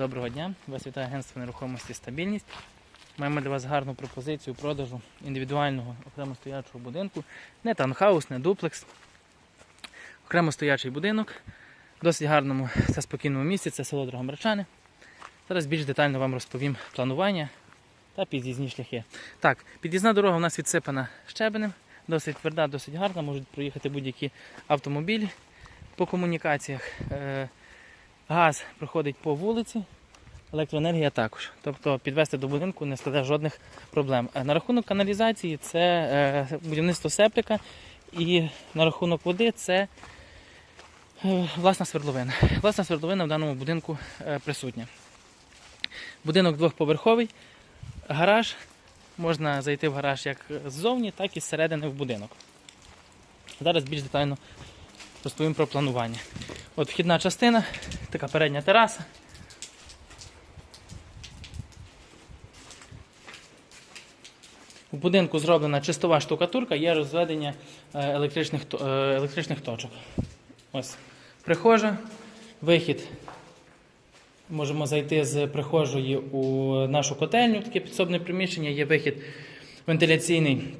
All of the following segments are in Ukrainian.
Доброго дня, вас вітає агентство нерухомості стабільність. Маємо для вас гарну пропозицію продажу індивідуального окремо стоячого будинку. Не таунхаус, не дуплекс. Окремо стоячий будинок. В досить гарному та спокійному місці, це село Дрогомрачани. Зараз більш детально вам розповім планування та під'їзні шляхи. Так, під'їзна дорога у нас відсипана щебенем, досить тверда, досить гарна, можуть проїхати будь-які автомобілі по комунікаціях. Газ проходить по вулиці, електроенергія також. Тобто підвести до будинку не складе жодних проблем. Е, На рахунок каналізації це е, будівництво септика і на рахунок води це е, власна свердловина. Власна свердловина в даному будинку присутня. Будинок двохповерховий, гараж. Можна зайти в гараж як ззовні, так і зсередини в будинок. Зараз більш детально розповім про планування. От вхідна частина, така передня тераса. У будинку зроблена чистова штукатурка, є розведення е, електричних, е, електричних точок. Ось прихожа, вихід. Можемо зайти з прихожої у нашу котельню, таке підсобне приміщення, є вихід вентиляційний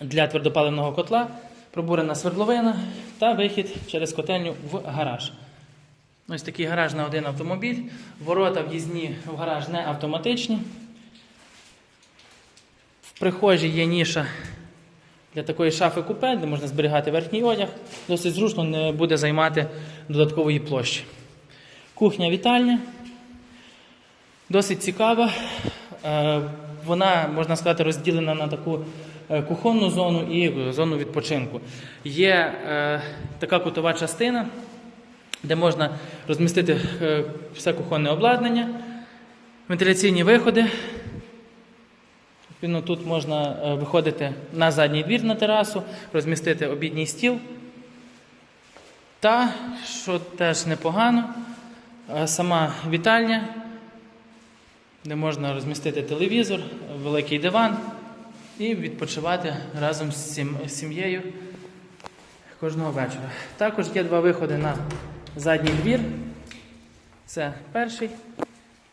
для твердопаливного котла, пробурена свердловина та вихід через котельню в гараж. Ось такий гараж на один автомобіль. Ворота в'їзні в гараж не автоматичні. В прихожій є ніша для такої шафи купе, де можна зберігати верхній одяг. Досить зручно не буде займати додаткової площі. Кухня вітальня. Досить цікава. Вона, можна сказати, розділена на таку е, кухонну зону і зону відпочинку. Є е, така кутова частина, де можна розмістити е, все кухонне обладнання, вентиляційні виходи. Відповідно, тут можна е, виходити на задній двір на терасу, розмістити обідній стіл. Та, що теж непогано, сама вітальня, де можна розмістити телевізор, великий диван і відпочивати разом з сім'єю кожного вечора. Також є два виходи на задній двір. Це перший,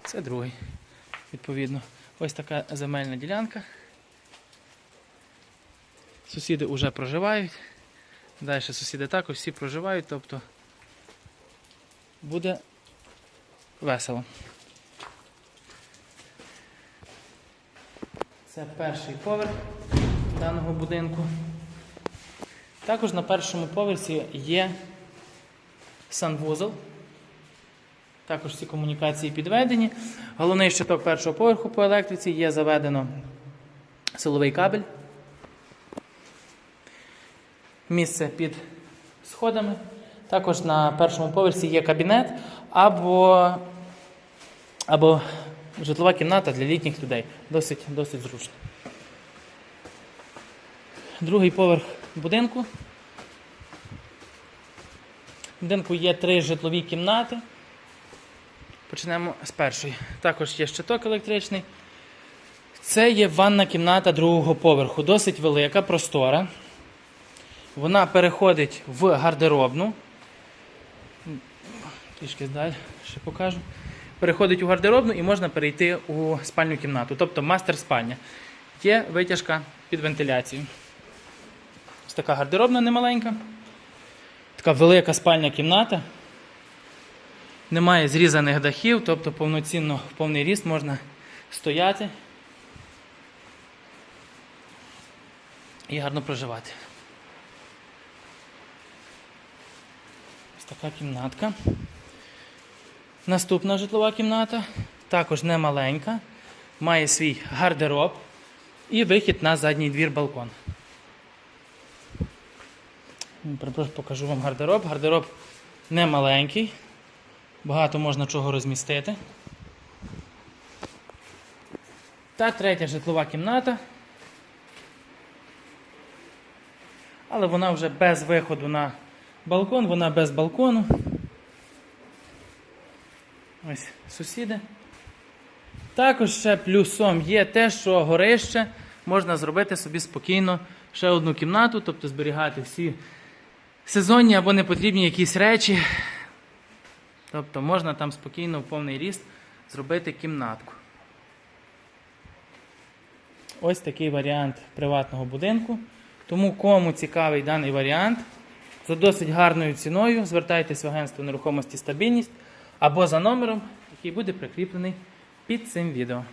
це другий. Відповідно, ось така земельна ділянка. Сусіди вже проживають. Далі сусіди також всі проживають, тобто буде весело. Це перший поверх даного будинку. Також на першому поверсі є санвузол. Також ці комунікації підведені. Головний щиток першого поверху по електриці є заведено силовий кабель. Місце під сходами. Також на першому поверсі є кабінет або, або житлова кімната для літніх людей. Досить, досить зручно. Другий поверх будинку. В будинку є три житлові кімнати. Почнемо з першої. Також є щиток електричний. Це є ванна кімната другого поверху. Досить велика, простора. Вона переходить в гардеробну. Трішки далі ще покажу. Переходить у гардеробну і можна перейти у спальню кімнату, тобто мастер спальня. Є витяжка під вентиляцію. Ось така гардеробна немаленька. Така велика спальня кімната. Немає зрізаних дахів, тобто повноцінно в повний ріст можна стояти і гарно проживати. Ось така кімнатка. Наступна житлова кімната, також не маленька, має свій гардероб і вихід на задній двір балкон. Покажу вам гардероб. Гардероб не маленький, багато можна чого розмістити. Та третя житлова кімната. Але вона вже без виходу на балкон, вона без балкону. Ось сусіди. Також ще плюсом є те, що горище можна зробити собі спокійно ще одну кімнату, тобто зберігати всі сезонні або непотрібні якісь речі. Тобто можна там спокійно в повний ріст зробити кімнатку. Ось такий варіант приватного будинку. Тому кому цікавий даний варіант, за досить гарною ціною звертайтесь в агентство нерухомості стабільність або за номером, який буде прикріплений під цим відео.